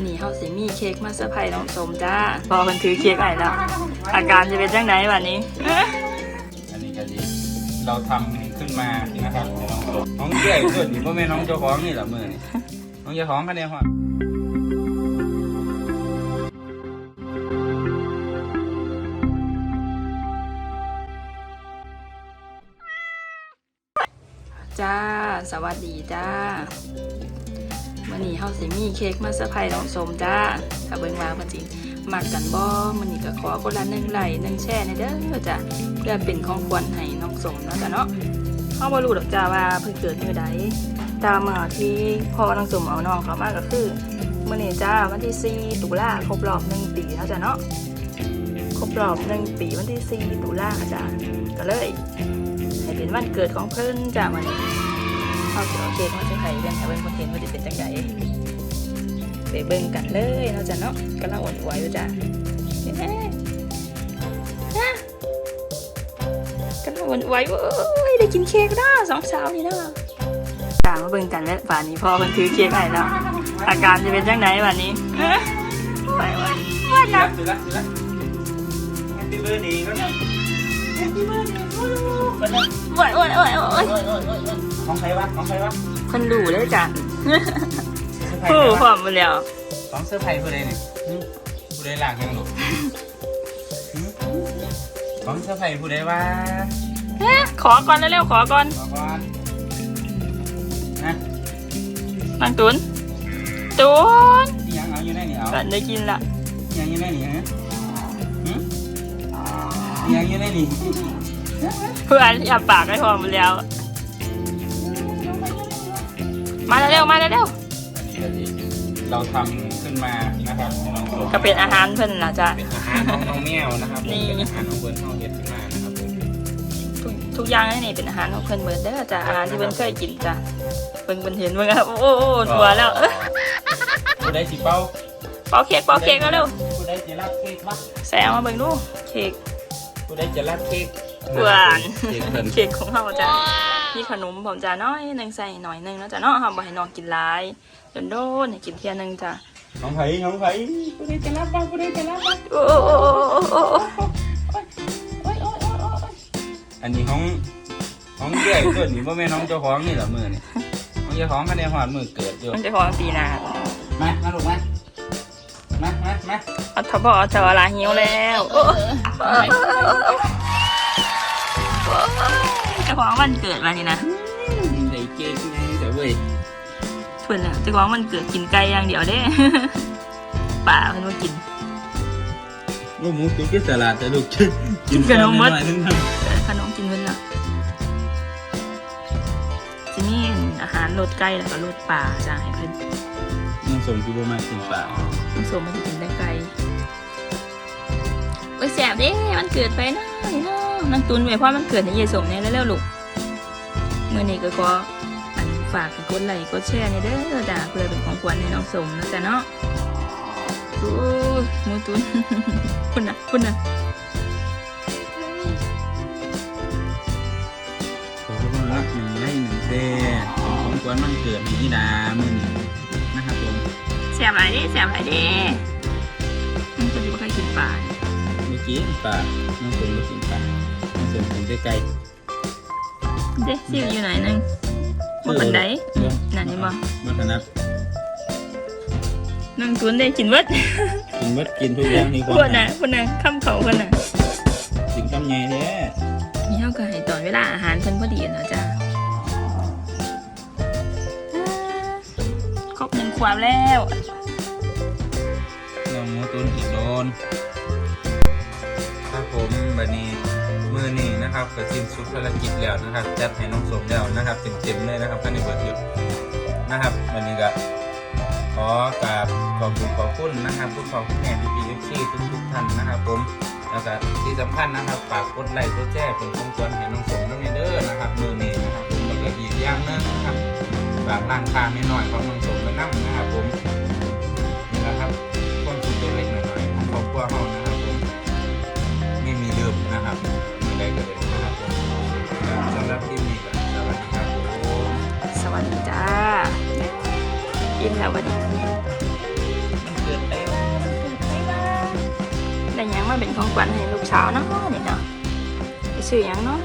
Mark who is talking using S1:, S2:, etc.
S1: วันนี้เฮาสิมีเค้กมาเซอร์ไพรส์น้องสมจ้าพอคนถือเค้กให้แล้ว อาการจะเป็นจังไดวันนี้
S2: อันนี้ก็ดีเราทำขึ้นมานะครับน้องเจ้ยเกิดนี่พ่อแม่น้องเจ้าของนี่แหละมือนี่น้องเจ้าของคะแนนหัว
S1: จ้า สวัสดีจ้า วันนี้เฮาสิมีเค้กมาเซอร์ไพรส์น้องสมจ้าถ้าเบิ่งว่าเพิ่นสิมักกันบ่มื้อนี้ก็ขอคนละหนึ่งไลหนึ่งแชร์ในเด้อจ้ะเพื่อเป็นของขวัญให้น้องสมเนาะจ้ะเนาะเฮาบ่รู้ดอกจ้าว่าเพิ่นเกิดมื้อใดตามมาที่พ่อน้องสมเอาน้องเขามาก็คือมื้อนี้จ้าวันที่4ตุลาครบรอบ1ปีแล้วจ้ะเนาะครบรอบ1ปีวันที่4ตุลาจ้ะก็เลยให้เป็นวันเกิดของเพิ่นจ้ะวันนี้ เอาเสียวเค้กมาเซอร์ไพรส์กันให้เบิ่งคอนเทนต์ว่าจะเป็นจังไดไปเบิ่งกันเลยเนาจะเนาะกำลังอ่อนไหวอยู่จ้ะกำลังอ่อนไหวเว้ยได้กินเค้กแล้สองสาวนี่นะจ้ามาเบิ่งกันแล้วป่านนี้พ่อเพิ่นถือเค้กให้แล้วอาการจะเป็นจังไดวันนี้เอ้อไปไว้วันนะ โอ้ยโอ้ยโอ้ยโอ้ย
S2: ของใครวะของใครวะ
S1: เพิ่นรู้เลยจ้ะ
S2: เซอร์ไพร
S1: ผู้
S2: ส์
S1: พร้อมหมดแล้ว
S2: ของเซอร์ไพรส์ผู้ใดเนี่ยหึผู้ใดหลังยังหลุดของเซอร์ไพรส์ผู้ใดวะ
S1: เอ๊ะขอก่อนเร็วๆขอก่อน
S2: ขอก่อนนะ
S1: นางตุนตุน
S2: ที่ยังเอาอยู่ในนี่เอา
S1: กันได้กินละ
S2: ที่ยังอยู่ในนี่ฮะหึที่ ยังอยู่ในนี่
S1: เพื่อนอย่าปากให้พร้อมหมดแล้ว มาเร็วๆมาเร็ว
S2: เราทำขึ้นมานะครับให้น้อง
S1: ๆก็เป็นอาหารเพิ่นล่ะจ้ะ
S2: เป็นอาหารน้องน้องแมวนะครับ
S1: นี่
S2: เป็นอาหารน้องเบิร์นเฮาเฮ็ดขึ้นมานะครับผม
S1: ทุกทุกอย่างในนี่เป็นอาหารของเพิ่นเบิดเด้อจ้ะอาหารที่เพิ่นเคยกินจ้ะเพิ่นเพิ่นเห็นเพิ่นก็โอ้โอ้โอ้ทัวแล้วเอ้ย
S2: ผู้ใดสิเป้า
S1: เป่าเค้กเป่าเค้กก็เร็ว
S2: ผู้ใดจะรับเค้กบ้าง
S1: แซงมาเบิ่งดูเค้ก
S2: ผู้ใดจะรับเค้ก
S1: หวาน
S2: เค้กเพิ่น
S1: เค้กของเฮาจ้ะมีขนมผมจ้ะน้อยหนึงใส่หน่อยหนึงเนาะจ้ะเนาะเฮาบ่ให้น้องกินหลายโดนๆให้กินเที่ยหนึงจ้ะ
S2: น้องไผ่น้องไผ่ผู้ใดจะรับบ้างผู้ใดจะรับบ้าง
S1: โอ้โอ้โอ้โอ้โอ้โอ้
S2: อันนี้ของของเจ้ยเกิดนี่พ่อแม่น้องเจ้าของนี่เหรอมือนี่น้องเจ้าของคะแนนหอดมือเกิดอยู่
S1: มันจะพอปีหน้า
S2: มามาลูกมา มามามา
S1: เอาทบอเจอลาหิวแล้วโอ้เจะของวันเกิดมานี่นะ
S2: ได้เค้กไงแต่เว้ย
S1: เพื่อนน่ะเจะของวันเกิดกินไก่อย่างเดียวเด้ป่าเพิ่นว่ากิน
S2: ลูกหมูกินกินสลัดแต่ลูกกิน
S1: ขนมมัด
S2: หอยนึงท
S1: ขนมกินเพิ่นละที่นี่อาหารรสไก่แล้วก็รสป่าจ้าให้เพิ่นำ
S2: น้ องสมคือบ่มากินปลา
S1: ผสมมันจะกินได้ไก่โอ้ยแสบเด้มันเกิดไปนะนี่เนาะนางตุนไว้เพราะมันเกิดในเยสมเนี่ยแล้วๆลูกเมื่อนี้ก็ขออันฝากให้กดไลค์กดแชร์ในเด้อจ้าเพื่อเป็นของขวัญให้น้องสมนะจ๊ะเนาะโอ้ยหมูตุนคุณน่ะคุณน่ะ
S2: ขอความรักหนึ่งให้หนึ่งเด้ของขวัญมันเกิดนี่ดามื้อนี้นะครับผม
S1: แสบหลายเด้แสบหลายเด้มันก็จะไม่ค่อยกินปลา
S2: เมื่อกี้ปลาน้องสมบ่กินปลาน้องสมกินแต่ไก่
S1: เด้ซิวอยู่ไหนนึงบนบันได
S2: เรื่อง
S1: นั่นนี่บ่
S2: บ่ถนัด
S1: นางตุนได้กินเบิด
S2: กินเบิดกินทุกอย่างนี่
S1: พวกน่ะพวกน่ะข้ามเขาคนน่ะ
S2: กินคำใหญ่แท้
S1: นี่เขาก็ให้ตอนเวลาอาหารเพิ่นพอดีนะจ้ะ ขวบแล้ว
S2: น้องหมูตุนอีกโดน ครับผมบัดนี้มือนี้นะครับก็สิ้นสุดภารกิจแล้วนะครับ จัดให้น้องสมแล้วนะครับเต็มๆเลยนะครับภายในเบิดหยุดนะครับวันนี้ก็ขอกราบขอบคุณขอบคุณนะครับทุกขอบคุณแม่พี่พีเอฟซีทุกทุกๆท่านนะครับ ผมแล้วก็ที่สำคัญนะครับฝากกดไลค์กดแชร์เป็นของควรให้น้องสมน้องเด้อนะครับมือนี้นะครับแล้วก็อีกอย่างนึงนะครับฝากร้านค้าไม่น้อยของน้องสม น้ำนะครับผมนี่แหละครับต้นทุนเล็กหน่อยๆของครอบครัวเฮานะครับผมไม่มีเลืมนะครับไม่ได้ก็เลยนะครับผมสำหรับที่ปนี้ก็สวัสดีครับผม
S1: สวัสดีจ้าอิ่มแล้ววันนี้
S2: เกิ
S1: ได้ยัง
S2: มา
S1: เป็นของขวัญให้ลูกสาวเนาะนี่เนาะไปซื้อยังเนาะ